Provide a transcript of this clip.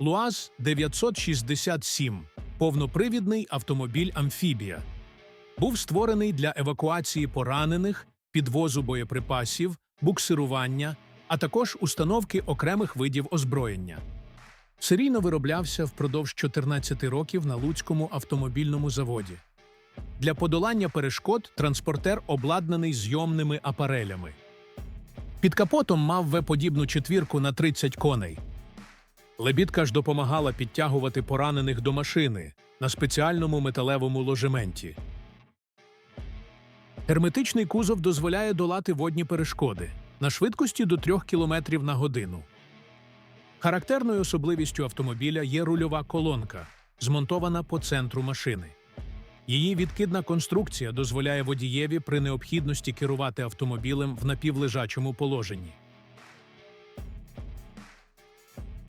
ЛУАЗ 967 повнопривідний автомобіль Амфібія. Був створений для евакуації поранених, підвозу боєприпасів, буксирування, а також установки окремих видів озброєння. Серійно вироблявся впродовж 14 років на Луцькому автомобільному заводі. Для подолання перешкод транспортер обладнаний зйомними апарелями. Під капотом мав В-подібну четвірку на 30 коней. Лебідка ж допомагала підтягувати поранених до машини на спеціальному металевому ложементі. Герметичний кузов дозволяє долати водні перешкоди на швидкості до 3 км на годину. Характерною особливістю автомобіля є рульова колонка, змонтована по центру машини. Її відкидна конструкція дозволяє водієві при необхідності керувати автомобілем в напівлежачому положенні.